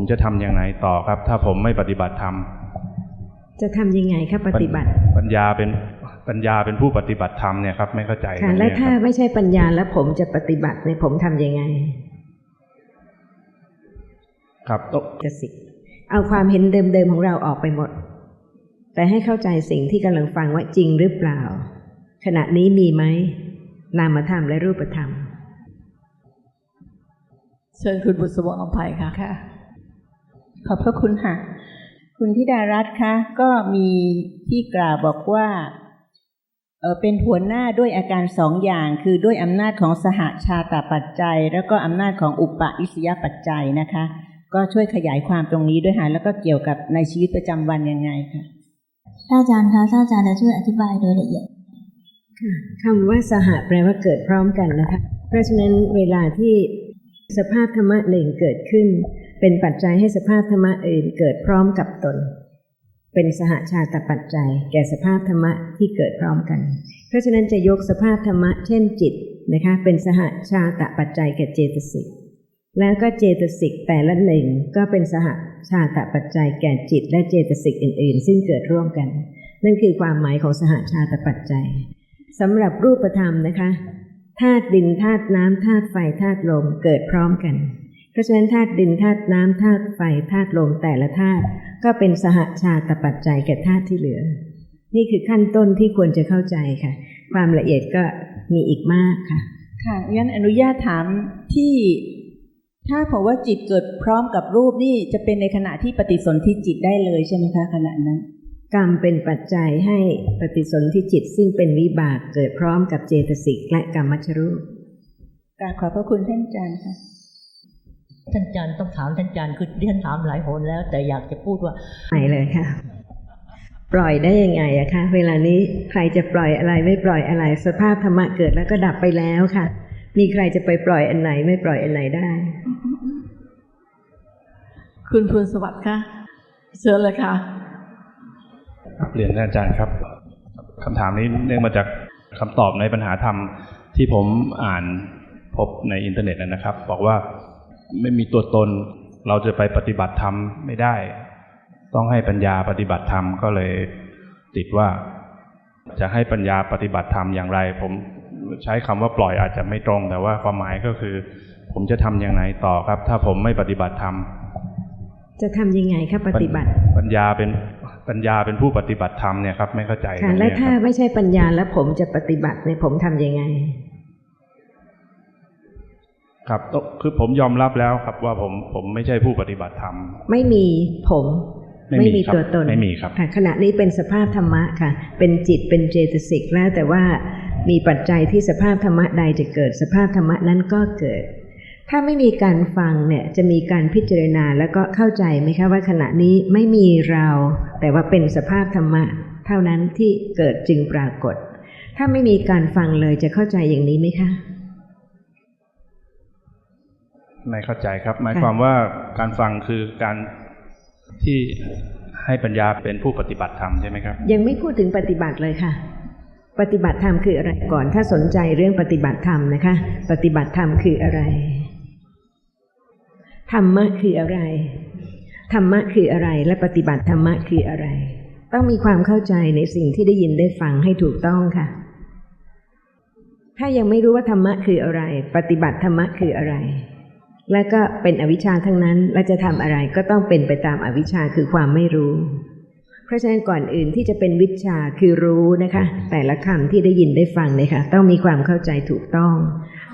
ผมจะทำอย่างไรต่อครับ ถ้าผมไม่ปฏิบัติธรรมจะทำยังไงคะปฏิบัติ ปัญญาเป็นปัญญาเป็นผู้ปฏิบัติธรรมเนี่ยครับไม่เข้าใจค่ะตรงและนี้ถ้าครับไม่ใช่ปัญญาแล้วผมจะปฏิบัติเนี่ยผมทำยังไง ครับต้องจะสิเอาความเห็นเดิมๆของเราออกไปหมด แต่ให้เข้าใจสิ่งที่กำลังฟังว่าจริงหรือเปล่า ขณะนี้มีไหมนามธรรมและรูปธรรม เชิญคุณบุษบงอภัยค่ะค่ะ ขอบพระคุณค่ะ คุณธิดารัตน์คะก็มีที่กล่าวบอกว่าเออเป็นหัวหน้าด้วยอาการสองอย่าง คือด้วยอำนาจของสหชาตปัจจัย แล้วก็อำนาจของอุปอิสยปัจจัยนะคะ ก็ช่วยขยายความตรงนี้ด้วยค่ะแล้วก็เกี่ยวกับในชีวิตประจำวันยังไงคะท่านอาจารย์คะท่านอาจารย์จะช่วยอธิบายโดยละเอียดค่ะคำว่าสหะแปลว่าเกิดพร้อมกันนะคะ เพราะฉะนั้นเวลาที่สภาพธรรมะหนึ่งเกิดขึ้น เป็นปัจจัยให้สภาพธรรมะอื่นเกิดพร้อมกับตน เป็นสหชาตปัจจัย แก่สภาพธรรมะที่เกิดพร้อมกัน เพราะฉะนั้นจะยกสภาพธรรมะเช่นจิตนะคะเป็นสหชาตปัจจัยแก่เจตสิกแล้วก็เจตสิกแต่ละหนึ่งก็เป็นสหชาตปัจจัยแก่จิต และเจตสิกอื่น ๆ ซึ่งเกิดร่วมกัน นั่นคือความหมายของสหชาตปัจจัยสำหรับรูปธรรมนะคะธาตุดินธาตุน้ำธาตุไฟธาตุลมเกิดพร้อมกัน ราะฉะนั้นธาตุดินธาตุน้ำธาตุไฟธาตุลมแต่ละธาตุก็เป็นสหชาตปัจจัยแก่ธาตุที่เหลือ นี่คือขั้นต้นที่ควรจะเข้าใจค่ะ ความละเอียดก็มีอีกมากค่ะ ค่ะงั้นอนุญาตถามที่ถ้าผมว่าจิตเกิดพร้อมกับรูปนี่จะเป็นในขณะที่ปฏิสนธิจิตได้เลยใช่ไหมคะขณะนั้นกรรมเป็นปัจจัยให้ปฏิสนธิจิตซึ่งเป็นวิบากเกิดพร้อมกับเจตสิกและกรรมชรูปกราบขอบพระคุณท่านอาจารย์ค่ะ ท่านอาจารย์ต้องถามท่านอาจารย์คือดิฉันถามหลายหนแล้ว แต่อยากจะพูดว่าใหม่เลยค่ะ ปล่อยได้ยังไงอะคะเวลานี้ใครจะปล่อยอะไรไม่ปล่อยอะไร สภาพธรรมะเกิดแล้วก็ดับไปแล้วค่ะ มีใครจะไปปล่อยอันไหนไม่ปล่อยอันไหนได้ คุณภูลสวัสดิ์ค่ะเชิญเลยค่ะครับเรียนท่านอาจารย์ครับคำถามนี้เนื่องมาจากคำตอบในปัญหาธรรมที่ผมอ่านพบในอินเทอร์เน็ตนะครับ บอกว่า ไม่มีตัวตน เราจะไปปฏิบัติธรรมไม่ได้ ต้องให้ปัญญาปฏิบัติธรรมก็เลยติดว่า จะให้ปัญญาปฏิบัติธรรมอย่างไร ผมใช้คำว่าปล่อยอาจจะไม่ตรง แต่ว่าความหมายก็คือ ผมจะทำอย่างไรต่อครับ ถ้าผมไม่ปฏิบัติธรรมจะทำยังไงคะปฏิบัติ ปัญญาเป็นปัญญาเป็นผู้ปฏิบัติธรรมเนี่ยครับไม่เข้าใจตรค่ะงและนี้คถ้ารับไม่ใช่ปัญญาแล้วผมจะปฏิบัติเนี่ยผมทำยังไง ครับต้องคือผมยอมรับแล้วครับว่าผมผมไม่ใช่ผู้ปฏิบัติธรรม ไม่มีผมไม่มีครับตัวตนไม่มีครับค่ะขณะนี้เป็นสภาพธรรมะค่ะ เป็นจิตเป็นเจตสิกแล้วแต่ว่ามีปัจจัยที่สภาพธรรมะใดจะเกิด สภาพธรรมะนั้นก็เกิด ถ้าไม่มีการฟังเนี่ยจะมีการพิจารณาแล้วก็เข้าใจไหมคะว่าขณะนี้ไม่มีเรา แต่ว่าเป็นสภาพธรรมะ เท่านั้นที่เกิดจึงปรากฏ ถ้าไม่มีการฟังเลยจะเข้าใจอย่างนี้ไหมคะ ไม่เข้าใจครับ หมายความว่าการฟังคือการที่ให้ปัญญาเป็นผู้ปฏิบัติธรรมใช่ไหมครับ ยังไม่พูดถึงปฏิบัติเลยค่ะ ปฏิบัติธรรมคืออะไรก่อน ถ้าสนใจเรื่องปฏิบัติธรรมนะคะ ปฏิบัติธรรมคืออะไรธรรมะคืออะไรธรรมะคืออะไรและปฏิบัติธรรมะคืออะไร ต้องมีความเข้าใจในสิ่งที่ได้ยินได้ฟังให้ถูกต้องค่ะ ถ้ายังไม่รู้ว่าธรรมะคืออะไร ปฏิบัติธรรมะคืออะไร และก็เป็นอวิชชาทั้งนั้นและจะทำอะไรก็ต้องเป็นไปตามอวิชชาคือความไม่รู้ เพราะฉะนั้นก่อนอื่นที่จะเป็นวิชาคือรู้นะคะ แต่ละคำที่ได้ยินได้ฟังเนี่ยค่ะต้องมีความเข้าใจถูกต้อง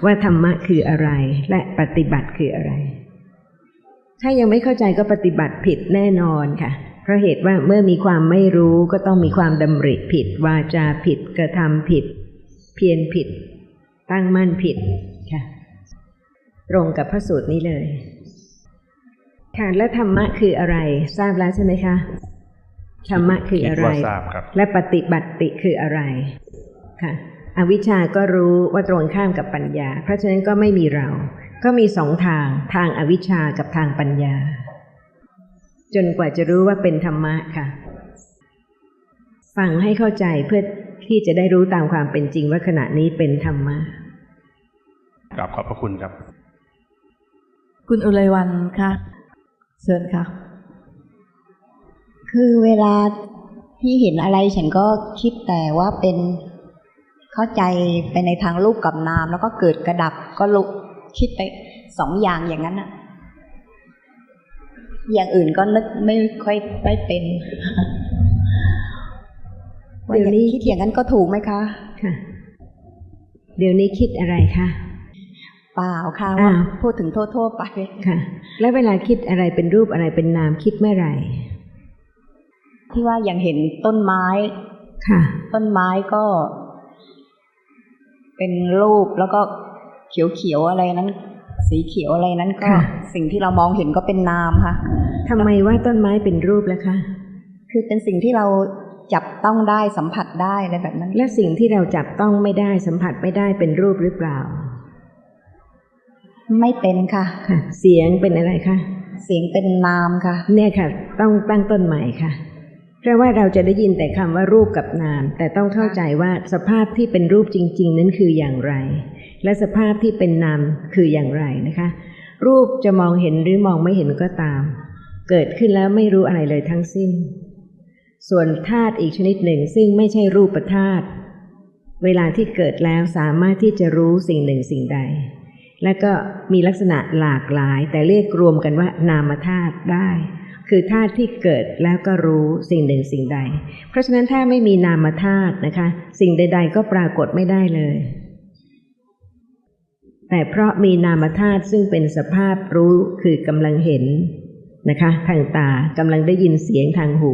ว่าธรรมะคืออะไรและปฏิบัติคืออะไร ถ้ายังไม่เข้าใจก็ปฏิบัติผิดแน่นอนค่ะเพราะเหตุว่าเมื่อมีความไม่รู้ก็ต้องมีความดำริผิด วาจาผิด กระทำผิด เพียรผิด ตั้งมั่นผิด ตรงกับพระสูตรนี้เลยค่ะและธรรมะคืออะไรทราบแล้วใช่ไหมคะธรรมะคืออะไรคิดว่าทราบครับ และปฏิบัติคืออะไรค่ะ อวิชชาก็รู้ว่าตรงข้ามกับปัญญา เพราะฉะนั้นก็ไม่มีเรา ก็มีสองทางทางอวิชชากับทางปัญญา จนกว่าจะรู้ว่าเป็นธรรมะค่ะฟังให้เข้าใจเพื่อที่จะได้รู้ตามความเป็นจริงว่าขณะนี้เป็นธรรมะกราบขอบพระคุณครับ คุณอุไรวันค่ะเชิญค่ะ คือเวลาที่เห็นอะไรฉันก็คิดแต่ว่าเป็นเข้าใจไปในทางรูปกับนาม แล้วก็เกิดกระดับก็ลุกคิดไปสองอย่างอย่างนั้นอะอย่างอื่นก็นึกไม่ค่อยไม่เป็นว่าเดี๋ยวนี้คิดอย่างนั้นก็ถูกไหมคะ ค่ะ เดี๋ยวนี้คิดอะไรคะ เปล่าค่ะอ้าว่าวพูดถึงทั่วๆไปค่ะ แล้วเวลาคิดอะไรเป็นรูปอะไรเป็นนามคิดเมื่อไหร่ ที่ว่าอย่างเห็นต้นไม้ค่ะ ต้นไม้ก็ เป็นรูปแล้วก็เขียวๆอะไรนั้น สีเขียวอะไรนั้นก็ค่ะสิ่งที่เรามองเห็นก็เป็นนามค่ะทำไมว่าต้นไม้เป็นรูปแล้วคะ คือเป็นสิ่งที่เราจับต้องได้สัมผัสได้อะไรแบบนั้น และสิ่งที่เราจับต้องไม่ได้สัมผัสไม่ได้เป็นรูปหรือเปล่า ไม่เป็นค่ะค่ะ เสียงเป็นอะไรคะเสียงเป็นนามค่ะ เนี่ยค่ะ ต้องตั้งต้นใหม่ค่ะ เพราะว่าเราจะได้ยินแต่คำว่ารูปกับนาม แต่ต้องเข้าใจว่าสภาพที่เป็นรูปจริง ๆ นั้นคืออย่างไร และสภาพที่เป็นนามคืออย่างไรนะคะ รูปจะมองเห็นหรือมองไม่เห็นก็ตาม เกิดขึ้นแล้วไม่รู้อะไรเลยทั้งสิ้น ส่วนธาตุอีกชนิดหนึ่งซึ่งไม่ใช่รูปธาตุเวลาที่เกิดแล้วสามารถที่จะรู้สิ่งหนึ่งสิ่งใด และก็มีลักษณะหลากหลาย แต่เรียกรวมกันว่านามธาตุได้ คือธาตุที่เกิดแล้วก็รู้สิ่งหนึ่งสิ่งใด เพราะฉะนั้นถ้าไม่มีนามธาตุนะคะ สิ่งใด ๆ ก็ปรากฏไม่ได้เลย แต่เพราะมีนามธาตุซึ่งเป็นสภาพรู้คือกำลังเห็นนะคะทางตากำลังได้ยินเสียงทางหู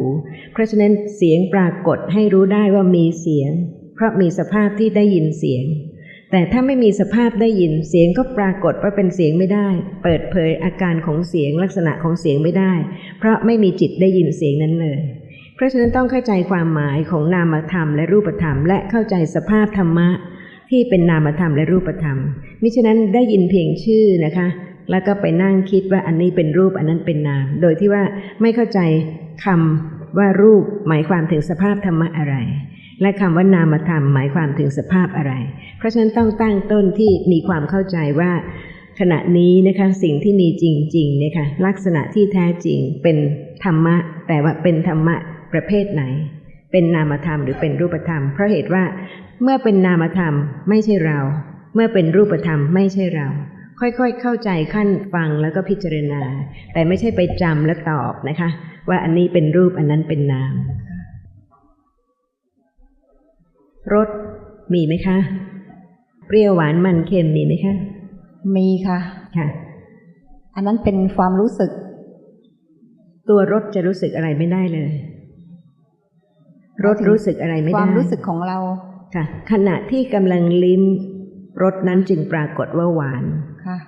เพราะฉะนั้นเสียงปรากฏให้รู้ได้ว่ามีเสียง เพราะมีสภาพที่ได้ยินเสียง แต่ถ้าไม่มีสภาพได้ยินเสียงก็ปรากฏว่าเป็นเสียงไม่ได้ เปิดเผยอาการของเสียงลักษณะของเสียงไม่ได้ เพราะไม่มีจิตได้ยินเสียงนั้นเลย เพราะฉะนั้นต้องเข้าใจความหมายของนามธรรมและรูปธรรม และเข้าใจสภาพธรรมะ ที่เป็นนามธรรมและรูปธรรม มิฉะนั้นได้ยินเพียงชื่อนะคะ แล้วก็ไปนั่งคิดว่าอันนี้เป็นรูปอันนั้นเป็นนาม โดยที่ว่าไม่เข้าใจคำว่ารูปหมายความถึงสภาพธรรมะอะไรและคำว่านามธรรมหมายความถึงสภาพอะไร เพราะฉะนั้นต้องตั้งต้นที่มีความเข้าใจว่า ขณะนี้นะคะสิ่งที่มีจริงๆเนี่ยค่ะลักษณะที่แท้จริงเป็นธรรมะ แต่ว่าเป็นธรรมะประเภทไหน เป็นนามธรรมหรือเป็นรูปธรรม เพราะเหตุว่าเมื่อเป็นนามธรรมไม่ใช่เรา เมื่อเป็นรูปธรรมไม่ใช่เราค่อยๆ เข้าใจขั้นฟังแล้วก็พิจารณา แต่ไม่ใช่ไปจำและตอบนะคะ ว่าอันนี้เป็นรูปอันนั้นเป็นนามรสมีไหมคะ เปรี้ยวหวานมันเค็มมีไหมคะ มีค่ะ ค่ะ อันนั้นเป็นความรู้สึก ตัวรสจะรู้สึกอะไรไม่ได้เลยรสรู้สึกอะไรไม่คได้วามรู้สึกของเรา ค่ะ ขณะที่กำลังลิ้มรสนั้นจึงปรากฏว่าหวานค่ะ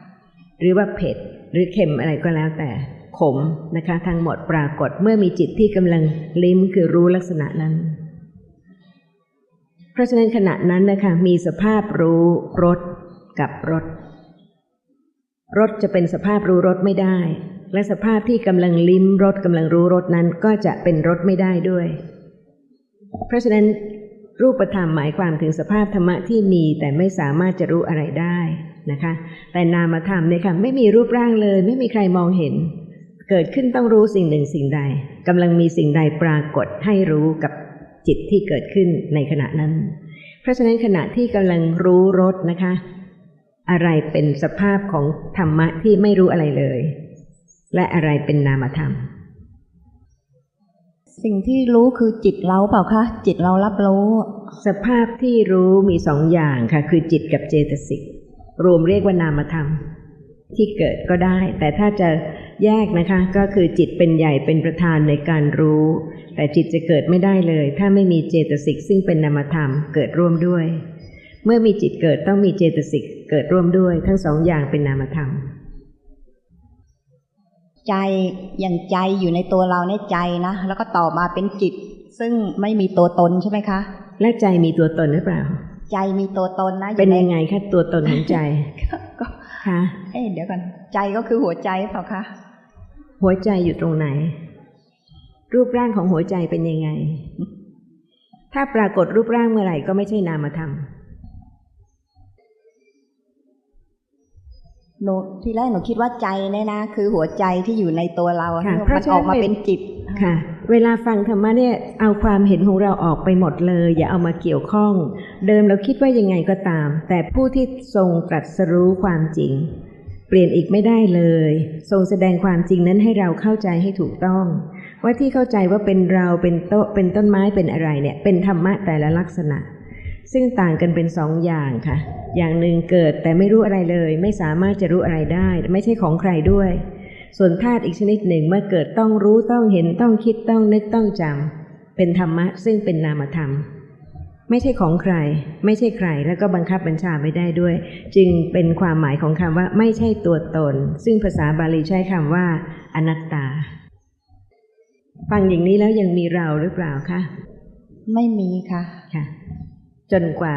หรือว่าเผ็ด หรือเค็มอะไรก็แล้วแต่ขมนะคะ ทั้งหมดปรากฏเมื่อมีจิตที่กำลังลิ้มคือรู้ลักษณะนั้น เพราะฉะนั้นขณะนั้นนะคะมีสภาพรู้รสกับรสรสจะเป็นสภาพรู้รสไม่ได้ และสภาพที่กำลังลิ้มรสกำลังรู้รสนั้นก็จะเป็นรสไม่ได้ด้วย เพราะฉะนั้นรูปธรรมหมายความถึงสภาพธรรมะที่มีแต่ไม่สามารถจะรู้อะไรได้นะคะ แต่นามธรรมเนี่ยค่ะไม่มีรูปร่างเลย ไม่มีใครมองเห็น เกิดขึ้นต้องรู้สิ่งหนึ่งสิ่งใดกำลังมีสิ่งใดปรากฏให้รู้กับ จิตที่เกิดขึ้นในขณะนั้น เพราะฉะนั้นขณะที่กำลังรู้รสนะคะ อะไรเป็นสภาพของธรรมะที่ไม่รู้อะไรเลย และอะไรเป็นนามธรรม สิ่งที่รู้คือจิตเราเปล่าคะ จิตเรารับรู้ สภาพที่รู้มีสองอย่างค่ะ คือจิตกับเจตสิกรวมเรียกว่านามธรรม ที่เกิดก็ได้ แต่ถ้าจะแยกนะคะก็คือจิตเป็นใหญ่เป็นประธานในการรู้ แต่จิตจะเกิดไม่ได้เลย ถ้าไม่มีเจตสิกซึ่งเป็นนามธรรมเกิดร่วมด้วย เมื่อมีจิตเกิดต้องมีเจตสิกเกิดร่วมด้วย ทั้งสองอย่างเป็นนามธรรม ใจอย่างใจอยู่ในตัวเราในยใจนะแล้วก็ต่อมาเป็นจิต ซึ่งไม่มีตัวตนใช่ไหมคะ และใจมีตัวตนหรือเปล่า ใจมีตัวตนนะอเป็นในยังไงคะตัวตนของใจก็คะเอ๊ะเดี๋ยวก่อนใจก็คือหัวใจเปล่าคะ หัวใจอยู่ตรงไหน รูปร่างของหัวใจเป็นยังไง ถ้าปรากฏรูปร่างเมื่อไหร่ก็ไม่ใช่นามธรรมหนูทีแรกหนูคิดว่าใจเนี่ยนะ คือหัวใจที่อยู่ในตัวเราค่ะที่เพราะมันฉะนั้นออกมาเป็นจิตค่ะ เวลาฟังธรรมะเนี่ยเอาความเห็นของเราออกไปหมดเลย อย่าเอามาเกี่ยวข้อง เดิมเราคิดว่ายังไงก็ตาม แต่ผู้ที่ทรงตรัสรู้ความจริง เปลี่ยนอีกไม่ได้เลย ทรงแสดงความจริงนั้นให้เราเข้าใจให้ถูกต้อง ว่าที่เข้าใจว่าเป็นเราเป็นโต๊ะเป็นต้นไม้เป็นอะไรเนี่ยเป็นธรรมะแต่ละลักษณะ ซึ่งต่างกันเป็นสองอย่างค่ะ อย่างหนึ่งเกิดแต่ไม่รู้อะไรเลย ไม่สามารถจะรู้อะไรได้ ไม่ใช่ของใครด้วย ส่วนธาตุอีกชนิดหนึ่งเมื่อเกิดต้องรู้ต้องเห็นต้องคิดต้องนึกต้องจำเป็นธรรมะซึ่งเป็นนามธรรม ไม่ใช่ของใคร ไม่ใช่ใคร แล้วก็บังคับบัญชาไม่ได้ด้วย จึงเป็นความหมายของคำว่า ไม่ใช่ตัวตน ซึ่งภาษาบาลีใช้คำว่า อนัตตา ฟังอย่างนี้แล้วยังมีเราหรือเปล่าคะไม่มีค่ะค่ะ จนกว่า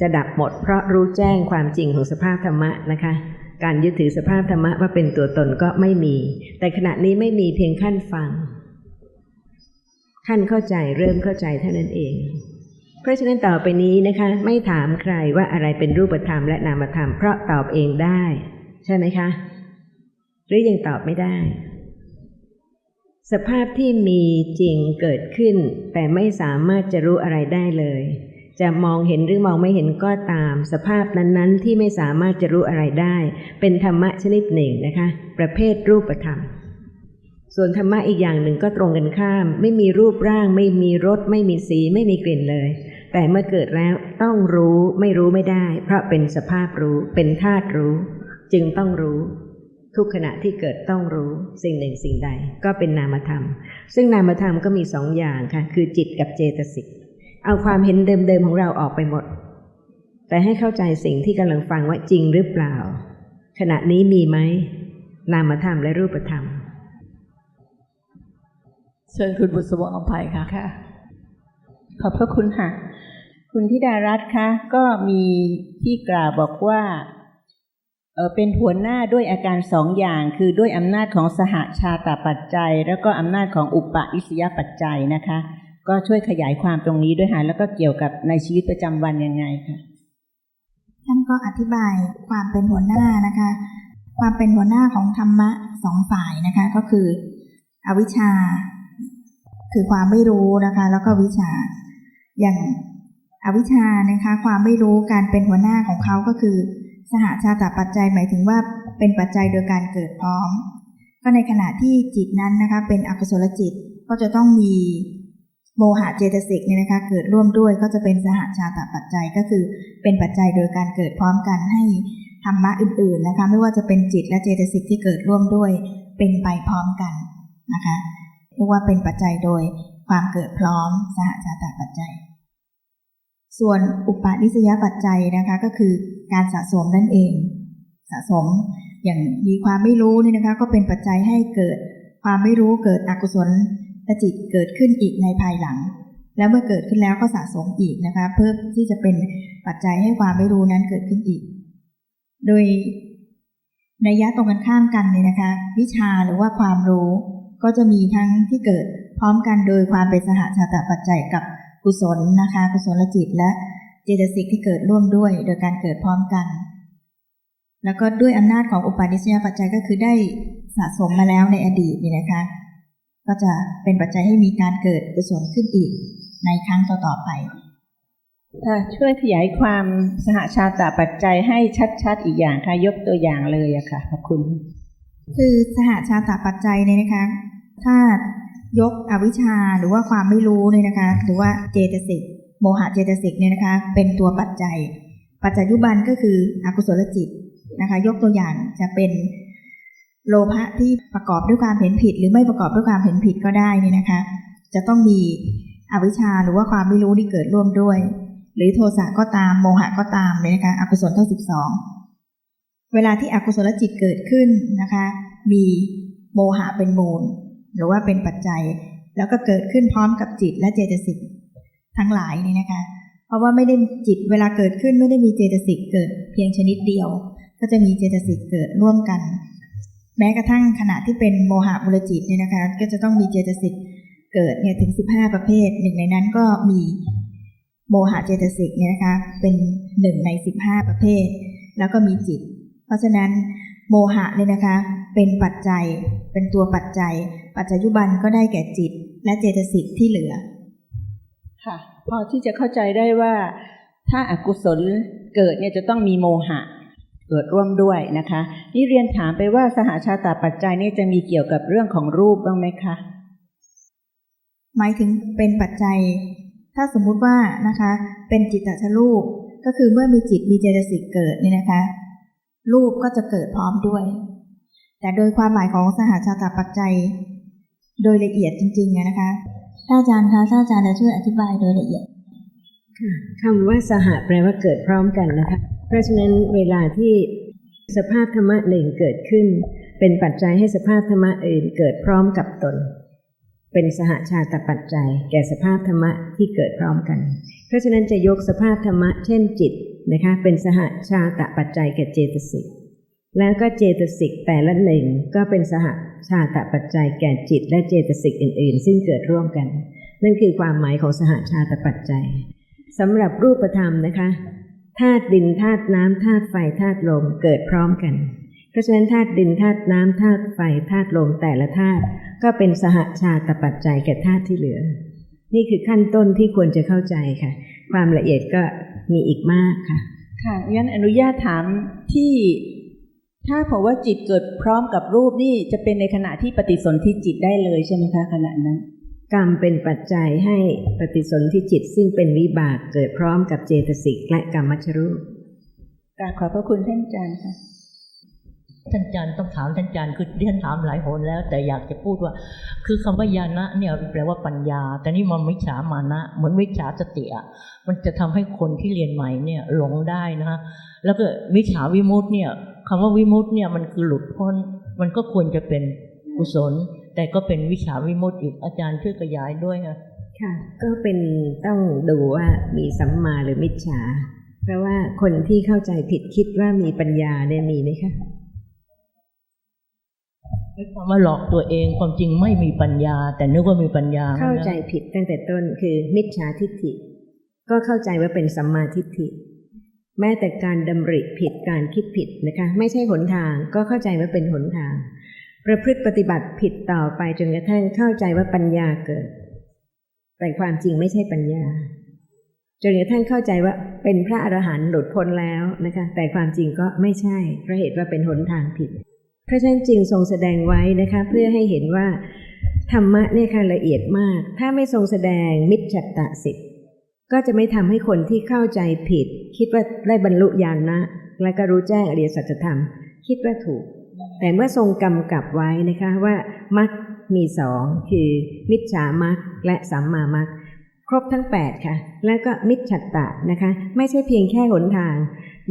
จะดับหมด เพราะรู้แจ้งความจริงของสภาพธรรมะนะคะ การยึดถือสภาพธรรมะว่าเป็นตัวตนก็ไม่มี แต่ขณะนี้ไม่มีเพียงขั้นฟัง ขั้นเข้าใจเริ่มเข้าใจเท่านั้นเอง เพราะฉะนั้นต่อไปนี้นะคะ ไม่ถามใครว่าอะไรเป็นรูปธรรมและนามธรรม เพราะตอบเองได้ ใช่ไหมคะ หรือยังตอบไม่ได้ สภาพที่มีจริงเกิดขึ้น แต่ไม่สามารถจะรู้อะไรได้เลย จะมองเห็นหรือมองไม่เห็นก็ตาม สภาพนั้นๆ ที่ไม่สามารถจะรู้อะไรได้ เป็นธรรมะชนิดหนึ่งนะคะ ประเภทรูปธรรมส่วนธรรมะอีกอย่างหนึ่งก็ตรงกันข้าม ไม่มีรูปร่าง ไม่มีรสไม่มีสี ไม่มีกลิ่นเลย แต่เมื่อเกิดแล้วต้องรู้ไม่รู้ไม่ได้ เพราะเป็นสภาพรู้เป็นธาตุรู้ จึงต้องรู้ ทุกขณะที่เกิดต้องรู้สิ่งหนึ่งสิ่งใด ก็เป็นนามธรรม ซึ่งนามธรรมก็มีสองอย่างค่ะคือจิตกับเจตสิกเอาความเห็นเดิมๆของเราออกไปหมด แต่ให้เข้าใจสิ่งที่กำลังฟังว่าจริงหรือเปล่า ขณะนี้มีไหมนามธรรมและรูปธรรมเชิญคุณบุษบงอภัยค่ะค่ะ ขอบพระคุณค่ะ คุณธิดารัตน์คะก็มีที่กล่าวบอกว่าเเป็นหัวหน้าด้วยอาการสองอย่าง คือด้วยอำนาจของสหชาตปัจจัย แล้วก็อำนาจของอุปอิสยปัจจัยนะคะ ก็ช่วยขยายความตรงนี้ด้วยค่ะแล้วก็เกี่ยวกับในชีวิตประจำวันยังไงคะท่านก็อธิบายความเป็นหัวหน้านะคะ ความเป็นหัวหน้าของธรรมะสองฝ่ายนะคะ ก็คือ อวิชชา คือความไม่รู้นะคะ แล้วก็วิชาอย่าง อวิชชานะคะความไม่รู้การเป็นหัวหน้าของเขาก็คือ สหชาตปัจจัยหมายถึงว่าเป็นปัจจัยโดยการเกิดพร้อม ก็ในขณะที่จิตนั้นนะคะเป็นอกุศลจิตก็จะต้องมีโมหะเจตสิกเนี่ยนะคะเกิดร่วมด้วยก็จะเป็นสหชาตปัจจัยก็คือเป็นปัจจัยโดยการเกิดพร้อมกันให้ธรรมะอื่นๆนะคะไม่ว่าจะเป็นจิตและเจตสิกที่เกิดร่วมด้วย เป็นไปพร้อมกันนะคะเรียกว่าเป็นปัจจัยโดยความเกิดพร้อมสหชาตปัจจัย ส่วนอุปนิสยปัจจัยนะคะก็คือการสะสมนั่นเอง สะสมอย่างมีความไม่รู้นี่นะคะ ก็เป็นปัจจัยให้เกิดความไม่รู้เกิดอกุศลจิตเกิดขึ้นอีกในภายหลัง แล้วเมื่อเกิดขึ้นแล้วก็สะสมอีกนะคะ เพื่อที่จะเป็นปัจจัยให้ความไม่รู้นั้นเกิดขึ้นอีก โดยในยะตรงกันข้ามกันเนี่ยนะคะ วิชาหรือว่าความรู้ ก็จะมีทั้งที่เกิดพร้อมกันโดยความเป็นสหชาตปัจจัยกับ กุศลนะคะ กุศลจิตและเจตสิกที่เกิดร่วมด้วย โดยการเกิดพร้อมกัน แล้วก็ด้วยอำนาจของอุปาณิสยปัจจัยก็คือได้สะสมมาแล้วในอดีตนี่นะคะ ก็จะเป็นปัจจัยให้มีการเกิดกุศลขึ้นอีกในครั้งต่อๆไปเอ่อช่วยขยายความสหชาตปัจจัยให้ชัด ๆ อีกอย่างค่ะ ยกตัวอย่างเลยอะค่ะขอบคุณ คือสหชาตปัจจัยเนี่ยนะคะ ถ้า ยกอวิชชาหรือว่าความไม่รู้เนี่ยนะคะ หรือว่าเจตสิกโมหะเจตสิกเนี่ยนะคะ เป็นตัวปัจจัย ปัจจัยยุบันก็คืออกุศลจิตนะคะ ยกตัวอย่างจะเป็นโลภะที่ประกอบด้วยความเห็นผิด หรือไม่ประกอบด้วยความเห็นผิดก็ได้นี่นะคะ จะต้องมีอวิชชาหรือว่าความไม่รู้ที่เกิดร่วมด้วย หรือโทสะก็ตามโมหะก็ตามเลยนะคะอกุศลทั้งสิบสองเวลาที่อกุศลจิตเกิดขึ้นนะคะ มีโมหะเป็นมูล หรือว่าเป็นปัจจัย แล้วก็เกิดขึ้นพร้อมกับจิตและเจตสิกทั้งหลายนี่นะคะ เพราะว่าไม่ได้จิตเวลาเกิดขึ้นไม่ได้มีเจตสิกเกิดเพียงชนิดเดียว ก็จะมีเจตสิกเกิดร่วมกัน แม้กระทั่งขณะที่เป็นโมหะมูลจิตเนี่ยนะคะ ก็จะต้องมีเจตสิกเกิดเนี่ยถึงสิบห้าประเภทหนึ่งในนั้นก็มีโมหะเจตสิกเนี่ยนะคะเป็นหนึ่งในสิบห้าประเภท แล้วก็มีจิต เพราะฉะนั้นโมหะเนี่ยนะคะเป็นปัจจัยเป็นตัวปัจจัย ปัจจัยยุบันก็ได้แก่จิต และเจตสิกที่เหลือ ค่ะ พอที่จะเข้าใจได้ว่า ถ้าอากุศลเกิดเนี่ยจะต้องมีโมหะเกิดร่วมด้วยนะคะ นี่เรียนถามไปว่าสหชาตปัจจัยเนี่ยจะมีเกี่ยวกับเรื่องของรูปบ้างไหมคะ หมายถึงเป็นปัจจัย ถ้าสมมุติว่านะคะ เป็นจิตตชรูป ก็คือเมื่อมีจิตมีเจตสิกเกิดเนี่ยนะคะ รูปก็จะเกิดพร้อมด้วย แต่โดยความหมายของสหชาตปัจจัย โดยละเอียดจริงๆนะคะถ้าอาจารย์คะถ้าอาจารย์จะช่วยอธิบายโดยละเอียดค่ะคำว่าสหแปลว่าเกิดพร้อมกันนะคะ เพราะฉะนั้นเวลาที่สภาพธรรมะหนึ่งเกิดขึ้น เป็นปัจจัยให้สภาพธรรมะอื่นเกิดพร้อมกับตน เป็นสหชาตปัจจัย แก่สภาพธรรมะที่เกิดพร้อมกัน เพราะฉะนั้นจะยกสภาพธรรมะเช่นจิตนะคะเป็นสหชาตปัจจัยแก่เจตสิก แล้วก็เจตสิกแต่ละหนึ่งก็เป็นสหชาตปัจจัยแก่จิตและเจตสิกอื่น ๆ ซึ่งเกิดร่วมกัน นั่นคือความหมายของสหชาตปัจจัยสำหรับรูปธรรมนะคะธาตุดินธาตุน้ำธาตุไฟธาตุลมเกิดพร้อมกัน เพราะฉะนั้นธาตุดินธาตุน้ำธาตุไฟธาตุลมแต่ละธาตุก็เป็นสหชาตปัจจัยแก่ธาตุที่เหลือ นี่คือขั้นต้นที่ควรจะเข้าใจค่ะ ความละเอียดก็มีอีกมากค่ะ ค่ะงั้นอนุญาตถามที่ ถ้าบอกว่าจิตเกิดพร้อมกับรูปนี่จะเป็นในขณะที่ปฏิสนธิจิตได้เลยใช่ไหมคะขณะนั้น กรรมเป็นปัจจัยให้ปฏิสนธิจิตซึ่งเป็นวิบากเกิดพร้อมกับเจตสิกและกรรมชรูปกราบขอบพระคุณท่านอาจารย์ค่ะท่านอาจารย์ต้องถามท่านอาจารย์คือเรียนถามหลายหนแล้ว แต่อยากจะพูดว่า คือคำว่าญาณะเนี่ยแปลว่าปัญญา แต่นี่มันวิชามานะ เหมือนวิชาสติอะมันจะทำให้คนที่เรียนใหม่เนี่ยหลงได้นะฮะแล้วก็วิชาวิมุตติเนี่ย คำว่าวิมุตติเนี่ยมันคือหลุดพ้น มันก็ควรจะเป็นกุศล แต่ก็เป็นวิชาวิมุตติอีกอาจารย์ช่วยขยายด้วยค่ะค่ะ ก็เป็นต้องดูว่ามีสัมมาหรือมิจฉา เพราะว่าคนที่เข้าใจผิดคิดว่ามีปัญญาเนี่ยมีไหมคะความว่าหลอกตัวเองความจริงไม่มีปัญญา แต่นึกว่ามีปัญญา เข้าใจผิดตั้งแต่ต้นคือมิจฉาทิฏฐิ ก็เข้าใจว่าเป็นสัมมาทิฏฐิ แม้แต่การดำริผิดการคิดผิดนะคะ ไม่ใช่หนทางก็เข้าใจว่าเป็นหนทาง ประพฤติปฏิบัติผิดต่อไปจนกระทั่งเข้าใจว่าปัญญาเกิด แต่ความจริงไม่ใช่ปัญญาจนกระทั่งเข้าใจว่าเป็นพระอรหันต์หลุดพ้นแล้วนะคะ แต่ความจริงก็ไม่ใช่เพราะเหตุว่าเป็นหนทางผิดพระเจ้าจริงทรงแสดงไว้นะคะ เพื่อให้เห็นว่าธรรมะเนี่ยค่ะละเอียดมาก ถ้าไม่ทรงแสดงมิจฉัตตสิทธิ ก็จะไม่ทำให้คนที่เข้าใจผิด คิดว่าได้บรรลุญาณนะ และก็รู้แจ้งอริยสัจธรรม คิดว่าถูก แต่เมื่อทรงกำกับไว้นะคะว่ามรรคมีสองคือมิจฉามรรคและสัมมามรรคครบทั้ง 8 ค่ะ แล้วก็มิจฉัตตะนะคะ ไม่ใช่เพียงแค่หนทาง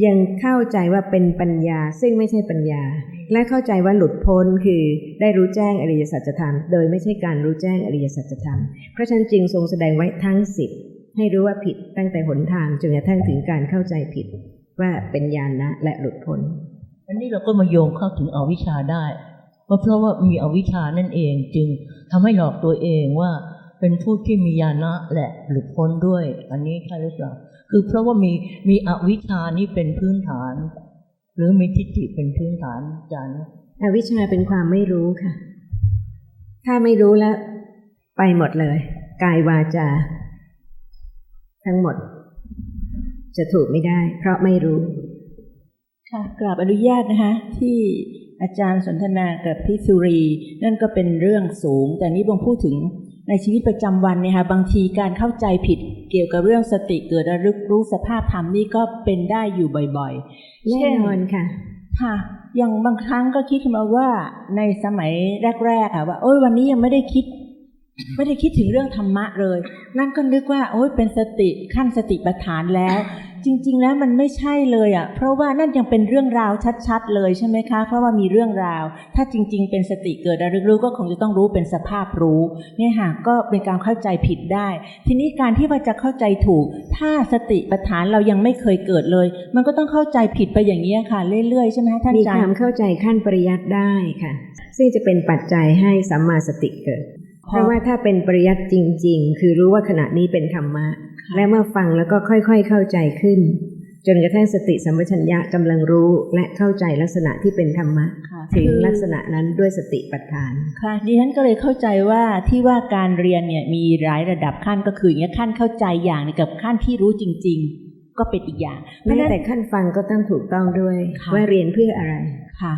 ยังเข้าใจว่าเป็นปัญญาซึ่งไม่ใช่ปัญญา และเข้าใจว่าหลุดพ้นคือได้รู้แจ้งอริยสัจธรรม โดยไม่ใช่การรู้แจ้งอริยสัจธรรม เพราะฉะนั้นจึงทรงแสดงไว้ทั้งสิบ ให้รู้ว่าผิดตั้งแต่หนทางจนกระทั่งถึงการเข้าใจผิดว่าเป็นญาณนะและหลุดพ้นอันนี้เราก็มาโยงเข้าถึงอวิชชาได้ว่าเพราะว่ามีอวิชชานั่นเองจึงทำให้หลอกตัวเองว่าเป็นผู้ที่มีญาณะและหลุดพ้นด้วย อันนี้ใช่หรือเปล่าคือเพราะว่ามีมีอวิชชานี่เป็นพื้นฐาน หรือมีทิฏฐิเป็นพื้นฐานอาจารย์อวิชชาเป็นความไม่รู้ค่ะ ถ้าไม่รู้แล้ว ไปหมดเลย กายวาจา ทั้งหมด จะถูกไม่ได้ เพราะไม่รู้ ค่ะกราบอนุญาตนะคะ ที่อาจารย์สนทนากับพี่สุรี นั่นก็เป็นเรื่องสูง แต่นี้บงพูดถึงในชีวิตประจำวันเนี่ยค่ะบางทีการเข้าใจผิดเกี่ยวกับเรื่องสติเกิดระลึกรู้สภาพธรรมนี่ก็เป็นได้อยู่บ่อยๆแน่เช่นนอนค่ะ ค่ะอย่างบางครั้งก็คิดมาว่าในสมัยแรกๆค่ะว่าโอ้ยวันนี้ยังไม่ได้คิด ไม่ได้คิดถึงเรื่องธรรมะเลย นั่นก็นึกว่า โอ้ยเป็นสติขั้นสติปัฏฐานแล้ว จริง ๆ แล้วมันไม่ใช่เลยอะ เพราะว่านั่นยังเป็นเรื่องราวชัด ๆ เลยใช่ไหมคะ เพราะว่ามีเรื่องราว ถ้าจริง ๆ เป็นสติเกิดระลึกรู้ก็คงจะต้องรู้เป็นสภาพรู้ เนี่ยค่ะก็เป็นการเข้าใจผิดได้ ทีนี้การที่ว่าจะเข้าใจถูก ถ้าสติปัฏฐานเรายังไม่เคยเกิดเลย มันก็ต้องเข้าใจผิดไปอย่างนี้ค่ะ เรื่อยๆใช่ไหมท่านอาจารย์มีความเข้าใจขั้นปริยัติได้ค่ะ ซึ่งจะเป็นปัจจัยให้สัมมาสติเกิด เพราะว่าถ้าเป็นปริยัติจริง ๆ คือรู้ว่าขณะนี้เป็นธรรมะ และเมื่อฟังแล้วก็ค่อยๆเข้าใจขึ้น จนกระทั่งสติสัมปชัญญะกำลังรู้และเข้าใจลักษณะที่เป็นธรรมะค่ะถึงคือลักษณะนั้นด้วยสติปัฏฐาน ค่ะดิฉันก็เลยเข้าใจว่าที่ว่าการเรียนเนี่ยมีหลายระดับขั้นก็คืออย่างเงี้ยขั้นเข้าใจอย่างหนึงกับขั้นที่รู้จริง ๆ ก็เป็นอีกอย่างเพราะแม้ฉะนั้นแต่ขั้นฟังก็ต้องถูกต้องด้วยค่ะว่าเรียนเพื่ออะไรค่ะ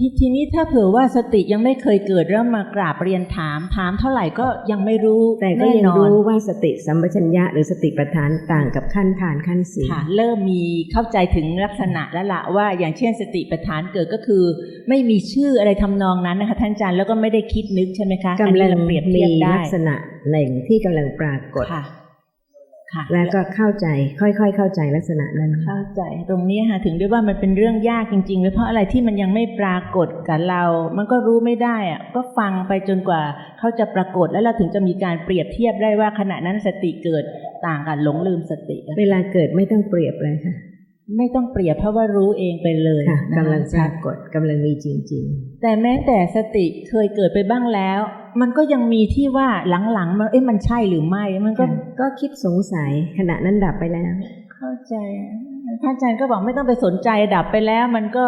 ททีนี้ถ้าเผื่อว่าสติยังไม่เคยเกิดแล้วมากราบเรียนถามถามเท่าไหร่ก็ยังไม่รู้ แต่ก็แน่ยังนอนรู้ว่าสติสัมปชัญญะหรือสติปัฏฐานต่างกับขั้นฐานขั้นสีลค่ะเริ่มมีเข้าใจถึงลักษณะแล้วละว่าอย่างเช่นสติปัฏฐานเกิดก็คือ ไม่มีชื่ออะไรทำนองนั้นนะคะท่านอาจารย์แล้วก็ไม่ได้คิดนึกใช่ไหมคะอันกำนี้ลังเราเปรียบมีเทียบได้ลักษณะหนึ่งที่กำลังปรากฏค่ะค่ะ แล้วก็เข้าใจค่อยๆ เข้าใจลักษณะนั้นเข้าใจ ตรงนี้ค่ะถึงได้ว่ามันเป็นเรื่องยากจริงๆเลยเพราะอะไรที่มันยังไม่ปรากฏกับเรา มันก็รู้ไม่ได้อะก็ฟังไปจนกว่าเขาจะปรากฏแล้วเราถึงจะมีการเปรียบเทียบได้ว่าขณะนั้นสติเกิดต่างกันหลงลืมสติ เวลาเกิดไม่ต้องเปรียบเลยค่ะ ไม่ต้องเปรียบเพราะว่ารู้เองไปเลยค่ะนะคะกำลังปรากฏกำลังมีจริงแต่แม้แต่สติเคยเกิดไปบ้างแล้ว มันก็ยังมีที่ว่าหลังๆมันเอ๊ะมันใช่หรือไม่มันๆก็ก็ก็คิดสงสัยขณะนั้นดับไปแล้ว เข้าใจท่านอาจารย์ก็บอกไม่ต้องไปสนใจดับไปแล้ว มันก็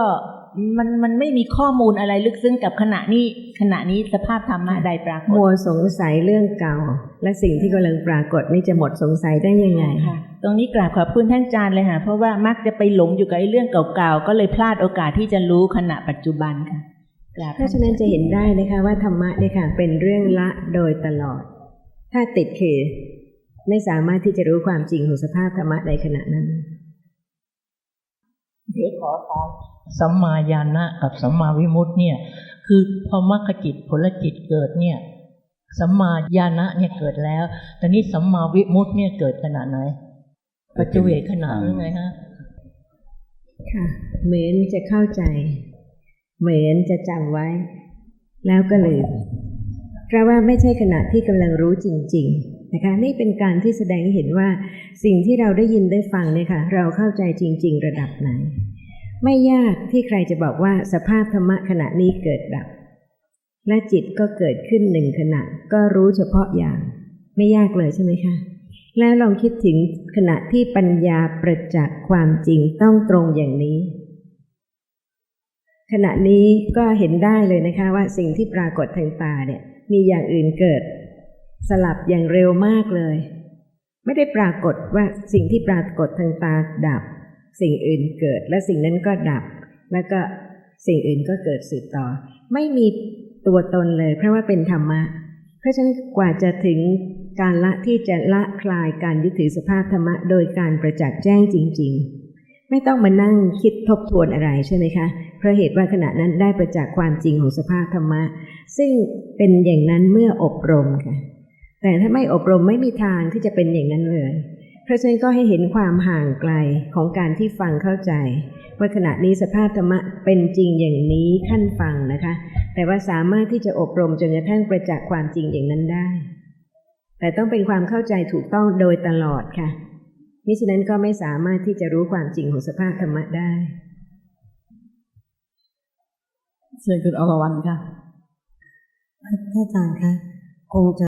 มันมันไม่มีข้อมูลอะไรลึกซึ้งกับขณะนี้ขณะนี้สภาพธรรมะใดปรากฏมัวสงสัยเรื่องเก่า และสิ่งที่กำลังปรากฏนี่จะหมดสงสัยได้ยังไงค่ะ ตรงนี้กราบขอบคุณท่านอาจารย์เลยค่ะ เพราะว่ามักจะไปหลงอยู่กับไอ้เรื่องเก่าๆก็เลยพลาดโอกาสที่จะรู้ขณะปัจจุบันค่ะกราบเพราะฉะนั้นจะเห็นได้นะคะว่าธรรมะเนี่ยค่ะเป็นเรื่องละโดยตลอด ถ้าติดคือไม่สามารถที่จะรู้ความจริงของสภาพธรรมะในขณะนั้นเดี๋ยวขอถาม สัมมาญาณะกับสัมมาวิมุตติเนี่ย คือพอมรรคจิตผลจิตเกิดเนี่ยสัมมาญาณะเนี่ยเกิดแล้วแต่นี้สัมมาวิมุตติเนี่ยเกิดขนาดไหน ปัจจุเวกขนาดหรือไงฮะ ค่ะ เหมือนจะเข้าใจ เหมือนจะจำไว้ แล้วก็ลืมเพราะว่าไม่ใช่ขณะที่กำลังรู้จริง ๆ นะคะ นี่เป็นการที่แสดงให้เห็นว่าสิ่งที่เราได้ยินได้ฟังเนี่ยค่ะ เราเข้าใจจริง ๆ ระดับไหน ไม่ยากที่ใครจะบอกว่าสภาพธรรมะขณะนี้เกิดดับ และจิตก็เกิดขึ้นหนึ่งขณะ ก็รู้เฉพาะอย่าง ไม่ยากเลยใช่ไหมคะ แล้วลองคิดถึงขณะที่ปัญญาประจักษ์ความจริงต้องตรงอย่างนี้ ขณะนี้ก็เห็นได้เลยนะคะว่าสิ่งที่ปรากฏทางตาเนี่ย มีอย่างอื่นเกิด สลับอย่างเร็วมากเลย ไม่ได้ปรากฏว่าสิ่งที่ปรากฏทางตาดับ สิ่งอื่นเกิด และสิ่งนั้นก็ดับ แล้วก็สิ่งอื่นก็เกิดสืบต่อ ไม่มีตัวตนเลย เพราะว่าเป็นธรรมะ เพราะฉะนั้นกว่าจะถึงการละที่จะละคลายการยึดถือสภาพธรรมะ โดยการประจักษ์แจ้งจริง ๆ ไม่ต้องมานั่งคิดทบทวนอะไรใช่ไหมคะ เพราะเหตุว่าขณะนั้นได้ประจักษ์ความจริงของสภาพธรรมะ ซึ่งเป็นอย่างนั้นเมื่ออบรมค่ะ แต่ถ้าไม่อบรมไม่มีทางที่จะเป็นอย่างนั้นเลย เพราะฉะนั้นก็ให้เห็นความห่างไกลของการที่ฟังเข้าใจ ว่าขณะนี้สภาพธรรมะเป็นจริงอย่างนี้ขั้นฟังนะคะ แต่ว่าสามารถที่จะอบรมจนกระทั่งประจักษ์ความจริงอย่างนั้นได้ แต่ต้องเป็นความเข้าใจถูกต้องโดยตลอดค่ะมิฉะนั้นก็ไม่สามารถที่จะรู้ความจริงของสภาพธรรมะได้ เชิญคุณอรวรรณค่ะพระอาจารย์คะคงจะ